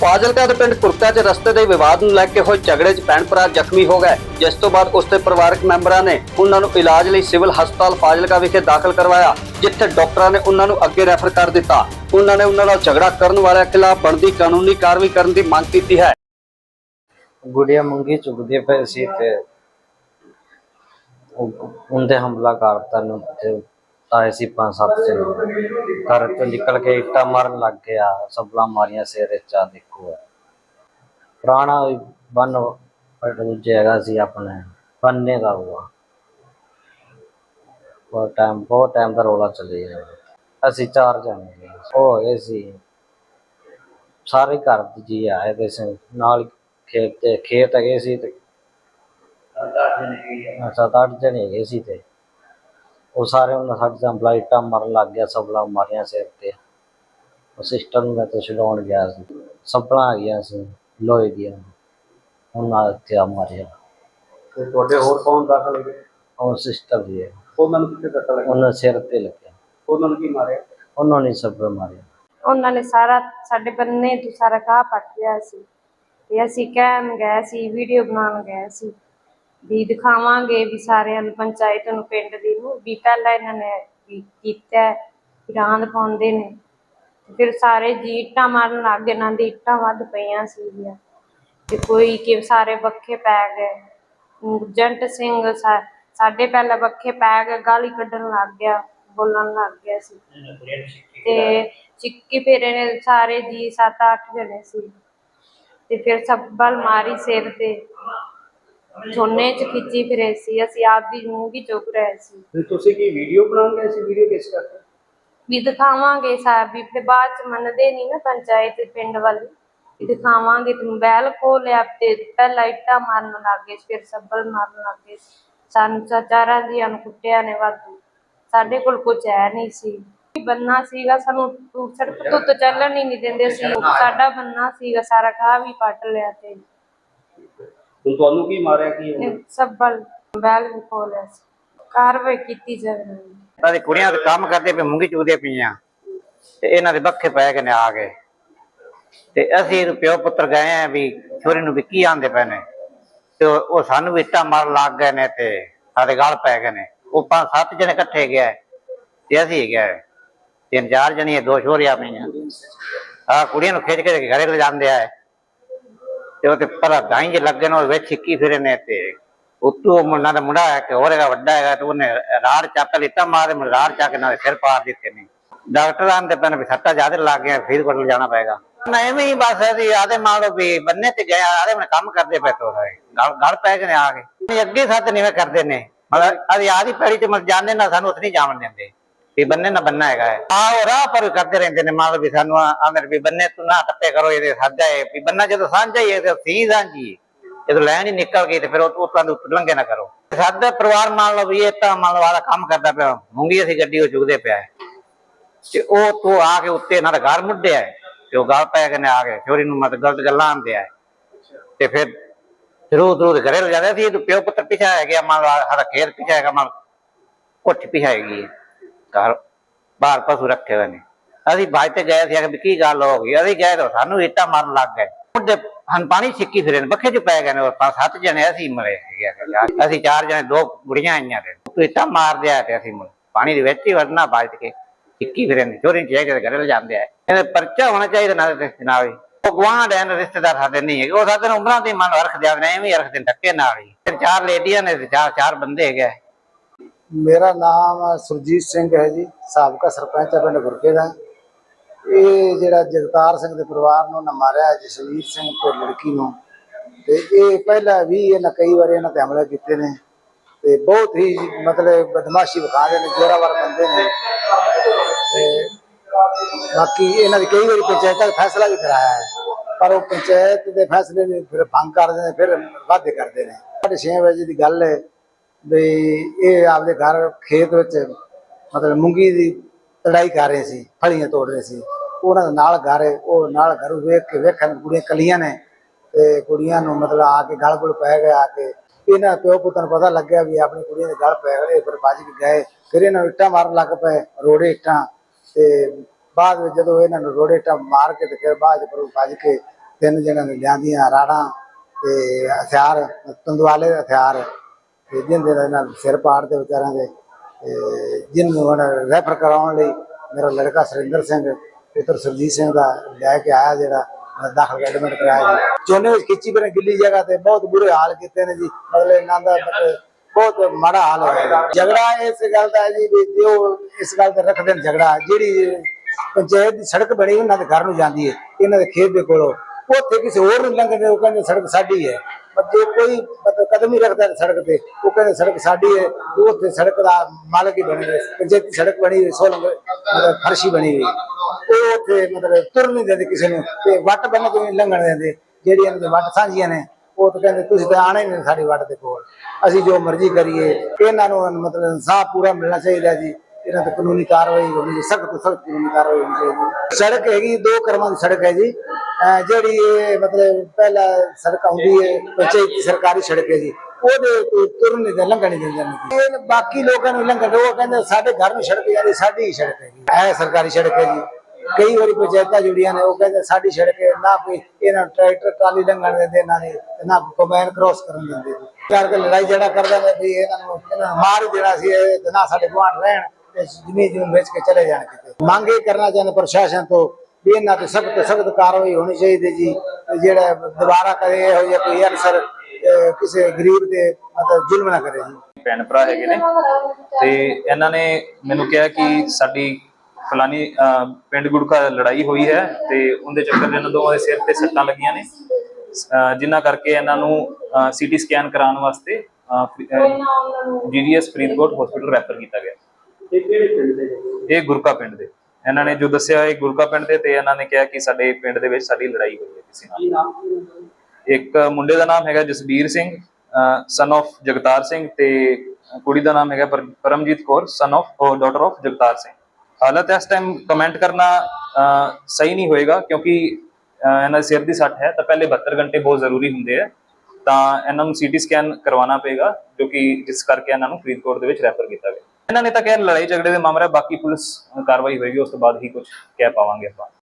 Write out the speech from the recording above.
ਫਾਜ਼ਿਲਕਾ ਦੇ ਪਿੰਡ ਕੁਰਕਾ 'ਚ ਰਸਤੇ ਦੇ ਵਿਵਾਦ ਨੂੰ ਲੈ ਕੇ ਹੋਏ ਝਗੜੇ 'ਚ ਭੈਣ ਭਰਾ ਜ਼ਖਮੀ ਹੋ ਗਏ। ਜਿਸ ਤੋਂ ਬਾਅਦ ਉਸ ਦੇ ਪਰਿਵਾਰਕ ਮੈਂਬਰਾਂ ਨੇ ਉਹਨਾਂ ਨੂੰ ਇਲਾਜ ਲਈ ਸਿਵਲ ਹਸਪਤਾਲ ਫਾਜ਼ਿਲਕਾ ਵਿਖੇ ਦਾਖਲ ਕਰਵਾਇਆ, ਜਿੱਥੇ ਡਾਕਟਰਾਂ ਨੇ ਉਹਨਾਂ ਨੂੰ ਅੱਗੇ ਰੈਫਰ ਕਰ ਦਿੱਤਾ। ਉਹਨਾਂ ਨੇ ਉਹਨਾਂ ਨਾਲ ਝਗੜਾ ਕਰਨ ਵਾਲਿਆਂ ਖਿਲਾਫ ਬਣਦੀ ਕਾਨੂੰਨੀ ਕਾਰਵਾਈ ਕਰਨ ਦੀ ਮੰਗ ਕੀਤੀ ਹੈ। ਗੁੜੀਆ ਮੰਗੀ ਚੁੱਕਦੇ ਪਏ ਸੀ ਤੇ ਉਹਦੇ ਹਮਲਾ ਕਰਤਾ ਨੂੰ ਤੇ ਆਏ ਸੀ ਪੰਜ ਸੱਤ ਜਣੇ ਘਰ ਤੋਂ ਨਿਕਲ ਕੇ ਇੱਟਾਂ ਮਾਰਨ ਲੱਗ ਗਿਆ। ਸਬਲਾ ਮਾਰੀਆਂ ਸਿਰ ਵਿੱਚ ਦੇਖੋ। ਪੁਰਾਣਾ ਬਨ ਦੂਜੇ ਹੈਗਾ ਸੀ ਆਪਣੇ। ਬੰਨੇ ਦਾ ਹੁਆ। ਬਹੁਤ ਟਾਈਮ ਬਹੁਤ ਟਾਈਮ ਦਾ ਰੋਲਾ ਚੱਲੀ ਗਿਆ ਅਸੀਂ ਚਾਰ ਜਣੇ ਸੀ। ਉਹ ਹੈਗੇ ਸੀ। ਸਾਰੇ ਘਰ ਦੇ ਜੀ ਆਏ ਤੇ ਸੀ। ਨਾਲ ਖੇਤ ਤੇ ਖੇਤ ਹੈਗੇ ਸੀ ਤੇ ਸੱਤ ਅੱਠ ਜਣੇ ਹੈਗੇ ਸੀ ਤੇ। ਉਹ ਸਾਰੇ ਉਹਨਾਂ ਸਾਡੇ ਦਾ ਬਲਾਈਟਾਂ ਮਾਰਨ ਲੱਗ ਗਿਆ ਸਬਲਾ ਮਾਰੀਆਂ ਸਿਰ ਤੇ। ਉਹ ਸਿਸਟਰ ਨੂੰ ਮੈਂ ਤੇ ਛਡਾਉਣ ਗਿਆ ਸੀ। ਸਬਲਾ ਆ ਗਿਆ ਸੀ ਲੋਹੇ ਦੀਆਂ। ਉਹਨਾਂ ਤੇ ਆ ਮਾਰਿਆ। ਤੇ ਤੁਹਾਡੇ ਹੋਰ ਕੌਣ ਦਾਖਲ ਹੋ ਗਏ? ਉਹ ਸਿਸਟਰ ਜੀ ਹੈ ਉਹਨਾਂ ਨੂੰ ਕਿੱਥੇ ਧੱਕਾ ਲੱਗਾ ਉਹਨਾਂ ਸਿਰ ਤੇ ਲੱਗਿਆ। ਉਹਨਾਂ ਨੂੰ ਕੀ ਮਾਰਿਆ? ਉਹਨਾਂ ਨੇ ਸਬਲਾ ਮਾਰਿਆ। ਉਹਨਾਂ ਨੇ ਸਾਰਾ ਸਾਡੇ ਬੰਨੇ ਤੋਂ ਸਾਰਾ ਘਾਹ ਪੱਟ ਲਿਆ ਸੀ। ਤੇ ਅਸੀਂ ਕਹਿਣ ਗਏ ਸੀ ਵੀਡੀਓ ਬਣਾਉਣ ਗਏ ਸੀ। ਵੀ ਦਿਖਾਵਾਂਗੇ ਵੀ ਸਾਰਿਆਂ ਨੂੰ ਪੰਚਾਇਤ ਨੂੰ ਪਿੰਡ ਦੀ ਨੂੰ ਵੀ ਪਹਿਲਾਂ ਇਹਨਾਂ ਨੇ ਵੀ ਕੀਤਾ ਰਾਂਦ ਪਾਉਂਦੇ ਨੇ। ਫਿਰ ਸਾਰੇ ਜੀ ਇੱਟਾਂ ਮਾਰਨ ਲੱਗ ਗਏ ਇਹਨਾਂ ਦੀ ਇੱਟਾਂ ਵੱਧ ਪਈਆਂ ਸੀਗੀਆਂ। ਤੇ ਕੋਈ ਕਿ ਸਾਰੇ ਬੱਖੇ ਪੈ ਗਏ। ਜੰਟ ਸਿੰਘ ਸਾਡੇ ਪਹਿਲਾਂ ਬੱਖੇ ਪੈ ਗਏ ਗਾਲੀ ਕੱਢਣ ਲੱਗ ਗਿਆ ਬੋਲਣ ਲੱਗ ਗਿਆ ਸੀ। ਤੇ ਚਿੱਕੀ ਫੇਰੇ ਨੇ ਸਾਰੇ ਜੀ 7-8 ਜਣੇ ਸੀ। ਤੇ ਫਿਰ ਸੱਬਲ ਮਾਰੀ ਸਿਰ ਤੇ। ਝੋਨੇ ਚ ਖਿੱਚੀ ਫਿਰੇ ਸੀ ਅਸੀਂ ਆਪ ਦੀ ਵੀ ਚੁੱਕ ਰਹੇ ਸੀ। ਤੇ ਤੁਸੀਂ ਕੀ ਵੀਡੀਓ ਬਣਾਉਣ ਗਏ ਸੀ ਵੀਡੀਓ ਕਿਸ ਕਰਕੇ? ਵੀ ਦਿਖਾਵਾਂਗੇ ਸਾਹਿਬ ਵੀ ਫਿਰ ਬਾਅਦ ਚ ਮੰਨਦੇ ਨਹੀਂ ਨਾ ਪੰਚਾਇਤ ਪਿੰਡ ਵਾਲੇ। ਵੀ ਦਿਖਾਵਾਂਗੇ ਤੇ ਮੋਬਾਈਲ ਖੋਹ ਲਿਆ ਤੇ ਪਹਿਲਾਂ ਇੱਟਾਂ ਮਾਰਨ ਲੱਗੇ ਫਿਰ ਸੱਬਲ ਮਾਰਨ ਲੱਗੇ ਸਾਨੂੰ ਚਾਰਾਂ ਦੀਆਂ ਨੂੰ ਕੁੱਟਿਆ ਨੇ ਵਾਧੂ। ਸਾਡੇ ਕੋਲ ਕੁਝ ਹੈ ਨਹੀਂ ਸੀ। ਬੰਨਾ ਸੀਗਾ ਸਾਨੂੰ ਸੜਕ ਤੋਂ ਤਾਂ ਚੱਲਣ ਹੀ ਨਹੀਂ ਦਿੰਦੇ ਸੀ। ਸਾਡਾ ਬੰਨਾ ਸੀਗਾ ਸਾਰਾ ਘਾਹ ਵੀ ਪੱਟ ਲਿਆ ਤੇ। ਹੁਣ ਤੁਹਾਨੂੰ ਕੀ ਮਾਰਿਆ ਕੀ ਇਹ ਸੱਬਲ ਮੋਬਾਈਲ ਵੀ ਖੋਹ ਲਿਆ ਸੀ ਕਾਰਵਾਈ ਕੀਤੀ ਜਾਵੇ। ਸਾਡੀ ਕੁੜੀਆਂ ਤੇ ਕੰਮ ਕਰਦੇ ਪਏ ਮੂੰਗੀ ਚੂਦੇ ਪਈਆਂ। ਤੇ ਇਹਨਾਂ ਦੇ ਬੱਖੇ ਪੈ ਕੇ ਨੇ ਆ ਗਏ। ਤੇ ਅਸੀਂ ਇਹਨੂੰ ਪਿਓ ਪੁੱਤਰ ਗਏ ਆ ਵੀ ਛੋਰੀ ਨੂੰ ਵੀ ਕੀ ਆਂਦੇ ਪਏ ਨੇ। ਤੇ ਉਹ ਸਾਨੂੰ ਵੀ ਇੱਟਾਂ ਮਾਰਨ ਲੱਗ ਗਏ ਨੇ ਤੇ ਸਾਡੇ ਗਲ ਪੈ ਗਏ ਨੇ। ਉਹ ਪੰਜ ਸੱਤ ਜਣੇ ਇਕੱਠੇ ਗਏ। ਤੇ ਅਸੀਂ ਗਏ। ਤਿੰਨ ਚਾਰ ਜਣੀਆਂ ਦੋ ਛੋਰੀਆਂ ਪਈਆਂ। ਆ ਕੁੜੀਆਂ ਨੂੰ ਖਿੱਚ ਕੇ ਘਰੇ ਲੈ ਜਾਂਦੇ ਆ। ਤੇ ਉਹ ਤੇ ਪਰ ਦਾਈ ਜੇ ਲੱਗੇ ਨੇ, ਉਹ ਵਿੱਚ ਛਿੱਕੀ ਫਿਰੇ ਨੇ ਤੇ ਉੱਤੋਂ ਮੁੰਡਾ ਦਾ ਮੁੰਡਾ ਹੈ ਕਿ ਹੋਰ ਹੈਗਾ ਵੱਡਾ ਹੈਗਾ ਸਿਰ ਪਾੜ ਦਿੱਤੇ ਨੇ। ਡਾਕਟਰ ਆਂਦੇ ਪਏ ਨੇ ਵੀ ਸੱਟਾ ਜ਼ਿਆਦਾ ਲੱਗ ਗਿਆ ਫਿਰ ਕੋਲ ਜਾਣਾ ਪਏਗਾ। ਨਾ ਐਵੇਂ ਹੀ ਬਸ ਅਸੀਂ ਆਦੇ ਮੰਨ ਲਓ ਵੀ ਬੰਨੇ ਤੇ ਗਿਆ, ਆਦੇ ਮੈਂ ਕੰਮ ਕਰਦੇ ਪਏ ਤੋ ਗਲ ਗਲ ਪੈ ਗਏ ਨੇ ਆ ਕੇ। ਅੱਗੇ ਸੱਤ ਨਿਵੇਂ ਕਰਦੇ ਨੇ। ਮਤਲਬ ਅਸੀਂ ਆਦੀ ਪੈੜੀ ਤੇ ਮਤ ਜਾਂਦੇ ਨਾ, ਸਾਨੂੰ ਉੱਥੇ ਨਹੀਂ ਜਾਣ ਦਿੰਦੇ। ਵੀ ਬੰਨੇ ਨਾ ਬੰਨਾ ਹੈਗਾ ਹੈ ਆ ਉਹ ਰਾਹ ਪਰ ਕਰਦੇ ਰਹਿੰਦੇ ਨੇ ਮੰਨ ਲਓ ਵੀ ਸਾਨੂੰ ਆਂਦੇ ਵੀ ਬੰਨੇ, ਤੂੰ ਨਾ ਟੱਪੇ ਕਰੋ, ਇਹਦੇ ਸਾਡਾ ਹੈ ਵੀ ਬੰਨਾ ਜਦੋਂ ਸਾਂਝਾ ਹੀ ਹੈ ਤੇ ਸੀ ਸਾਂਝੀ ਹੈ। ਜਦੋਂ ਲੈਣ ਹੀ ਨਿਕਲ ਗਈ ਤੇ ਫਿਰ ਉਹ ਉਤਾਂ ਦੇ ਉੱਤੇ ਲੰਘੇ ਨਾ ਕਰੋ। ਸਾਡਾ ਪਰਿਵਾਰ ਮੰਨ ਲਓ ਵੀ ਇਹ ਤਾਂ ਮੰਨ ਲਓ ਵਾਲਾ ਕੰਮ ਕਰਦਾ ਪਿਆ। ਮੂੰਗੀ ਅਸੀਂ ਗੱਡੀ ਉਹ ਚੁਗਦੇ ਪਿਆ। ਹੈ। ਤੇ ਉਹ ਤੋਂ ਆ ਕੇ ਉੱਤੇ ਇਹਨਾਂ ਦਾ ਘਰ ਮੁੱਢਿਆ ਹੈ। ਤੇ ਉਹ ਗੱਲ ਪੈ ਕੇ ਨੇ ਆ ਗਏ। ਚੋਰੀ ਨੂੰ ਮਤ ਗਲਤ ਗੱਲਾਂ ਆਂਦੇ ਆ। ਤੇ ਫਿਰ ਫਿਰ ਉਹ ਦੂਰ ਘਰੇ ਲੈ ਜਾਂਦੇ ਸੀ। ਇਹ ਪਿਓ ਪੁੱਤਰ ਪਿਛਾ ਹੈ ਗਿਆ। ਮੰਨ ਲਓ ਸਾਡਾ ਖੇਤ ਪਿਛਾ ਹੈਗਾ ਮੰਨ ਲਓ ਕੁੱਠ ਪਿਛਾ ਹੈਗੀ ਹੈ ਬਾਹਰ ਪਸ਼ੂ ਰੱਖੇ ਹੋਏ ਨੇ। ਅਸੀਂ ਬਾਜ ਤੇ ਗਏ ਸੀ ਕਿ ਕੀ ਗੱਲ ਹੋ ਗਈ? ਅਸੀਂ ਗਏ ਤਾਂ ਸਾਨੂੰ ਇੱਟਾਂ ਮਾਰਨ ਲੱਗ ਗਏ। ਉਹਦੇ ਹਨ ਪਾਣੀ ਸਿੱਕੀ ਫਿਰੇ ਨੇ ਬੱਖੇ ਚ ਪੈ ਗਏ ਨੇ ਪੰਜ ਸੱਤ ਜਣੇ ਅਸੀਂ ਮਰੇ ਹੈਗੇ ਅਸੀਂ ਚਾਰ ਜਣੇ, ਦੋ ਗੁੜੀਆਂ ਆਈਆਂ ਨੇ। ਤੂੰ ਇੱਟਾਂ ਮਾਰ ਦਿਆ ਤੇ ਅਸੀਂ ਪਾਣੀ ਦੇ ਵਿੱਚ ਹੀ ਵੜਨਾ ਬਾਜ ਕੇ ਸਿੱਕੀ ਫਿਰੇ ਨੇ, ਚੋਰੀ ਚੇ ਕੇ ਘਰੇ ਲੈ ਆ ਇਹਦੇ ਪਰਚਾ ਹੋਣਾ ਚਾਹੀਦਾ ਨਾ ਤੇ ਜਨਾਬ ਜੀ। ਉਹ ਗਵਾਂਢ ਐਨ ਰਿਸ਼ਤੇਦਾਰ ਸਾਡੇ ਨਹੀਂ ਹੈਗੇ। ਉਹ ਸਾਡੇ ਉਮਰਾਂ ਦੀ ਮਨ ਰੱਖ ਦਿਆ ਐਵੇਂ ਰੱਖਦੇ ਨੇ, ਧੱਕੇ ਨਾਲ ਹੀ। ਚਾਰ ਲੇਡੀਆਂ ਨੇ ਤੇ ਚਾਰ ਚਾਰ ਬੰਦੇ ਹੈਗੇ ਮੇਰਾ ਨਾਮ ਸੁਰਜੀਤ ਸਿੰਘ ਹੈ ਜੀ, ਸਾਬਕਾ ਸਰਪੰਚ ਹੈ ਪਿੰਡ ਗੁਰਕੇ ਦਾ। ਇਹ ਜਿਹੜਾ ਜਗਤਾਰ ਸਿੰਘ ਦੇ ਪਰਿਵਾਰ ਨੂੰ ਨਾ ਮਾਰਿਆ, ਜਸਵੀਰ ਸਿੰਘ ਤੇ ਲੜਕੀ ਨੂੰ। ਤੇ ਇਹ ਪਹਿਲਾਂ ਵੀ ਇਹਨਾਂ ਕਈ ਵਾਰ ਇਹਨਾਂ ਤੇ ਹਮਲੇ ਕੀਤੇ ਨੇ। ਤੇ ਬਹੁਤ ਹੀ ਮਤਲਬ ਬਦਮਾਸ਼ੀ ਵਿਖਾਉਂਦੇ ਨੇ ਜ਼ੋਰਾਵਰ ਬੰਦੇ ਨੇ। ਤੇ ਬਾਕੀ ਇਹਨਾਂ ਦੀ ਕਈ ਵਾਰੀ ਪੰਚਾਇਤ ਦਾ ਫੈਸਲਾ ਵੀ ਕਰਾਇਆ ਹੈ। ਪਰ ਉਹ ਪੰਚਾਇਤ ਦੇ ਫੈਸਲੇ ਨੇ ਫਿਰ ਭੰਗ ਕਰਦੇ ਨੇ, ਫਿਰ ਵਾਅਦੇ ਕਰਦੇ ਨੇ। ਸਾਢੇ ਛੇ ਵਜੇ ਦੀ ਗੱਲ ਹੈ ਵੀ ਇਹ ਆਪਦੇ ਘਰ ਖੇਤ ਵਿੱਚ ਮਤਲਬ ਮੂੰਗੀ ਦੀ ਤੜਾਈ ਕਰ ਰਹੇ ਸੀ, ਫਲੀਆਂ ਤੋੜ ਰਹੇ ਸੀ। ਉਹਨਾਂ ਦੇ ਨਾਲ ਘਰ ਹੈ ਉਹ ਨਾਲ ਘਰ ਵੇਖ ਕੇ ਵੇਖਣ ਕੁੜੀਆਂ ਕਲੀਆਂ ਨੇ ਤੇ ਕੁੜੀਆਂ ਨੂੰ ਮਤਲਬ ਆ ਕੇ ਗਲ ਗੁਲ ਪੈ ਗਏ ਆ ਕੇ। ਇਹਨਾਂ ਪਿਓ ਪੁੱਤਾਂ ਨੂੰ ਪਤਾ ਲੱਗਿਆ ਵੀ ਆਪਣੀ ਕੁੜੀਆਂ ਦੇ ਗਲ ਪੈ ਗਏ, ਫਿਰ ਭੱਜ ਕੇ ਗਏ। ਫਿਰ ਇਹਨਾਂ ਨੂੰ ਇੱਟਾਂ ਮਾਰਨ ਲੱਗ ਪਏ, ਰੋੜੇ ਇੱਟਾਂ ਤੇ ਬਾਅਦ ਵਿੱਚ ਜਦੋਂ ਇਹਨਾਂ ਨੂੰ ਰੋੜੇ ਇੱਟਾਂ ਮਾਰ ਕੇ ਤੇ ਫਿਰ ਬਾਅਦ ਚ ਫਿਰ ਭੱਜ ਕੇ ਤਿੰਨ ਜਣਾਂ ਨੇ ਲਿਆਂਦੀਆਂ ਰਾੜਾਂ ਤੇ ਹਥਿਆਰ, ਤੰਦਵਾਲੇ ਦੇ ਹਥਿਆਰ ਤੇ ਜਿੰਦੇ ਇਹਨਾਂ ਸਿਰ ਪਾੜ ਦੇ ਵਿਚਾਰਾਂ ਦੇ ਜਿਹਨੂੰ ਰੈਫਰ ਕਰਾਉਣ ਲਈ ਮੇਰਾ ਲੜਕਾ ਸੁਰਿੰਦਰ ਸਿੰਘ, ਪੁੱਤਰ ਸੁਰਜੀਤ ਸਿੰਘ ਦਾ ਲੈ ਕੇ ਆਇਆ ਜਿਹੜਾ ਦਾਖਲ ਐਡਮਿਟ ਕਰਾਇਆ ਜੀ। ਚੋਨੇ ਵਿੱਚ ਖਿੱਚੀ ਬਣੇ ਗਿੱਲੀ ਜਗ੍ਹਾ ਤੇ ਬਹੁਤ ਬੁਰੇ ਹਾਲ ਕੀਤੇ ਨੇ ਜੀ। ਮਤਲਬ ਇਹਨਾਂ ਦਾ ਬਹੁਤ ਮਾੜਾ ਹਾਲ ਹੋਇਆ ਜੀ। ਝਗੜਾ ਇਸ ਗੱਲ ਦਾ ਜੀ ਵੀ ਜੋ ਇਸ ਗੱਲ ਤੇ ਰੱਖਦੇ ਨੇ ਝਗੜਾ, ਜਿਹੜੀ ਪੰਚਾਇਤ ਦੀ ਸੜਕ ਬਣੀ ਉਹਨਾਂ ਦੇ ਘਰ ਨੂੰ ਜਾਂਦੀ ਹੈ, ਇਹਨਾਂ ਦੇ ਖੇਤ ਦੇ ਕੋਲੋਂ। ਉੱਥੇ ਕਿਸੇ ਹੋਰ ਨੂੰ ਲੰਘਦੇ, ਉਹ ਕਹਿੰਦੇ ਸੜਕ ਸਾਡੀ ਹੈ। ਪਰ ਜੇ ਕੋਈ ਮਤਲਬ ਕਦਮ ਹੀ ਰੱਖਦਾ ਸੜਕ ਤੇ, ਉਹ ਕਹਿੰਦੇ ਸੜਕ ਸਾਡੀ ਹੈ ਤੇ ਉੱਥੇ ਸੜਕ ਦਾ ਮਾਲਕ ਹੀ ਬਣੀ ਪੰਚਾਇਤੀ ਸੜਕ ਬਣੀ ਹੋਈ, ਸੋਲੰਗ ਮਤਲਬ ਫਰਸ਼ੀ ਬਣੀ ਹੋਈ। ਉਹ ਉੱਥੇ ਮਤਲਬ ਤੁਰ ਨਹੀਂ ਦਿੰਦੇ ਕਿਸੇ ਨੂੰ, ਤੇ ਵੱਟ ਬੰਨ ਕੇ ਲੰਘਣ ਦਿੰਦੇ, ਜਿਹੜੀਆਂ ਇਹਨਾਂ ਵੱਟ ਸਾਂਝੀਆਂ ਨੇ, ਉਹ ਤਾਂ ਕਹਿੰਦੇ ਤੁਸੀਂ ਤਾਂ ਆਣਾ ਹੀ ਨਹੀਂ ਸਾਡੀ ਵੱਟ ਦੇ ਕੋਲ। ਅਸੀਂ ਜੋ ਮਰਜ਼ੀ ਕਰੀਏ, ਇਹਨਾਂ ਨੂੰ ਮਤਲਬ ਇਨਸਾਫ ਪੂਰਾ ਮਿਲਣਾ ਚਾਹੀਦਾ ਜੀ, ਇਹਨਾਂ ਤੇ ਕਾਨੂੰਨੀ ਕਾਰਵਾਈ ਹੋਣੀ ਚਾਹੀਦੀ, ਸਖਤ ਤੋਂ ਸਖਤ ਕਾਨੂੰਨੀ ਕਾਰਵਾਈ ਹੋਣੀ ਚਾਹੀਦੀ। ਸੜਕ ਹੈਗੀ, ਦੋ ਕਰਮਾਂ ਦੀ ਸੜਕ ਹੈ ਜੀ। ਜਿਹੜੀ ਇਹ ਮਤਲਬ ਪਹਿਲਾ ਸੜਕ ਆਉਂਦੀ ਹੈ ਪੰਚਾਇਤੀ ਸਰਕਾਰੀ ਸੜਕ ਹੈ ਜੀ, ਉਹਦੇ ਤੋਂ ਤੁਰਨ ਨਹੀਂ ਲੰਘਣ ਨਹੀਂ ਦਿੰਦੇ ਇਹ ਬਾਕੀ ਲੋਕਾਂ ਨੂੰ ਲੰਘਣ ਉਹ ਕਹਿੰਦੇ ਸਾਡੇ ਘਰ ਨੂੰ ਸੜਕ ਜਾਂਦੀ, ਸਾਡੀ ਹੀ ਸੜਕ ਹੈ ਜੀ। ਇਹ ਸਰਕਾਰੀ ਸੜਕ ਹੈ ਜੀ। ਕਈ ਵਾਰੀ ਪੰਚਾਇਤਾਂ ਜੁੜੀਆਂ ਨੇ, ਉਹ ਕਹਿੰਦੇ ਸਾਡੀ ਸੜਕ ਹੈ, ਨਾ ਕੋਈ ਇਹਨਾਂ ਨੂੰ ਟਰੈਕਟਰ, ਟਰਾਲੀ ਲੰਘਣ ਦਿੰਦੇ, ਨਾ ਨੇ ਤੇ ਨਾ ਕੰਬਾਈਨ ਕ੍ਰੋਸ ਕਰਨ ਦਿੰਦੇ ਕਰਕੇ ਲੜਾਈ ਜਿਹੜਾ ਕਰਦਾ ਨੇ ਵੀ ਇਹਨਾਂ ਨੂੰ ਮਾਰ ਹੀ ਦੇਣਾ ਸੀ, ਇਹ ਨਾ ਸਾਡੇ ਗੁਆਂਢ ਰਹਿਣ, ਤੇ ਜ਼ਮੀਨ ਜਮੀਨ ਵੇਚ ਕੇ ਚਲੇ ਜਾਣ ਕਿਤੇ। ਮੰਗ ਇਹ ਕਰਨਾ ਚਾਹੁੰਦੇ ਪ੍ਰਸ਼ਾਸਨ ਤੋਂ ਵੀ ਇਹਨਾਂ ਤੇ ਸਖਤ ਤੋਂ ਸਖਤ ਕਾਰਵਾਈ ਹੋਣੀ ਚਾਹੀਦੀ ਜੀ। ਜਿਹੜਾ ਦੁਬਾਰਾ ਕਰੇ ਇਹੋ ਜਿਹਾ ਕੋਈ ਅਨਸਰ ਕਿਸੇ ਗਰੀਬ ਤੇ ਮਤਲਬ ਜ਼ੁਲਮ ਨਾ ਕਰੇ ਜੀ। ਭੈਣ ਭਰਾ ਹੈਗੇ ਨੇ। ਤੇ ਇਹਨਾਂ ਨੇ ਮੈਨੂੰ ਕਿਹਾ ਕਿ ਸਾਡੀ ਫਲਾਨੀ ਪਿੰਡ ਗੁੜਕਾ ਲੜਾਈ ਹੋਈ ਹੈ ਤੇ ਉਹਦੇ ਚੱਕਰ ਇਹਨਾਂ ਦੋਵਾਂ ਦੇ ਸਿਰ ਤੇ ਸੱਟਾਂ ਲੱਗੀਆਂ ਨੇ। ਜਿਨ੍ਹਾਂ ਕਰਕੇ ਇਹਨਾਂ ਨੂੰ ਸੀਟੀ ਸਕੈਨ ਕਰਾਉਣ ਵਾਸਤੇ ਜੀਜੀਐਸ ਫਰੀਦਕੋਟ ਹਸਪੀਟਲ ਰੈਫਰ ਕੀਤਾ ਗਿਆ। ਇਹ ਕਿਹੜੇ ਪਿੰਡ ਦੇ? ਇਹ ਗੁਰਕਾ ਪਿੰਡ ਦੇ। ਇਹਨਾਂ ਨੇ ਜੋ ਦੱਸਿਆ ਇਹ ਗੁਰਕਾ ਪਿੰਡ ਦੇ ਤੇ ਇਹਨਾਂ ਨੇ ਕਿਹਾ ਕਿ ਸਾਡੇ ਪਿੰਡ ਦੇ ਵਿੱਚ ਸਾਡੀ ਲੜਾਈ ਹੋਈ ਹੈ ਕਿਸੇ ਨਾਲ। ਇੱਕ ਮੁੰਡੇ ਦਾ ਨਾਮ ਹੈਗਾ ਜਸਬੀਰ ਸਿੰਘ ਸਨ of ਜਗਤਾਰ ਸਿੰਘ ਤੇ ਕੁੜੀ ਦਾ ਨਾਮ ਹੈਗਾ ਪਰ- Paramjit Kaur son of daughter of Jagtar Singh. ਹਾਲਤ ਇਸ ਟਾਈਮ ਕਮੈਂਟ ਕਰਨਾ ਸਹੀ ਨਹੀਂ ਹੋਏਗਾ ਕਿਉਂਕਿ ਇਹਨਾਂ ਦੇ ਸਿਰ ਦੀ ਸੱਟ ਹੈ ਤਾਂ ਪਹਿਲੇ 72 ਘੰਟੇ ਬਹੁਤ ਜ਼ਰੂਰੀ ਹੁੰਦੇ ਆ। ਤਾਂ ਇਹਨਾਂ ਨੂੰ ਸੀਟੀ ਸਕੈਨ ਕਰਵਾਉਣਾ ਪਏਗਾ ਜੋ ਕਿ ਜਿਸ ਕਰਕੇ ਇਹਨਾਂ ਨੂੰ ਫਰੀਦਕੋਟ ਦੇ ਵਿੱਚ ਰੈਫਰ ਕੀਤਾ ਗਿਆ। ਇਹਨਾਂ ਨੇ ਤਾਂ ਕਿਹਾ ਲੜਾਈ ਝਗੜੇ ਦੇ ਮਾਮਲੇ ਬਾਕੀ ਪੁਲਿਸ ਕਾਰਵਾਈ ਹੋਏਗੀ, ਉਸ ਤੋਂ ਬਾਅਦ ਹੀ ਕੁਝ ਕਹਿ ਪਾਵਾਂਗੇ ਆਪਾਂ।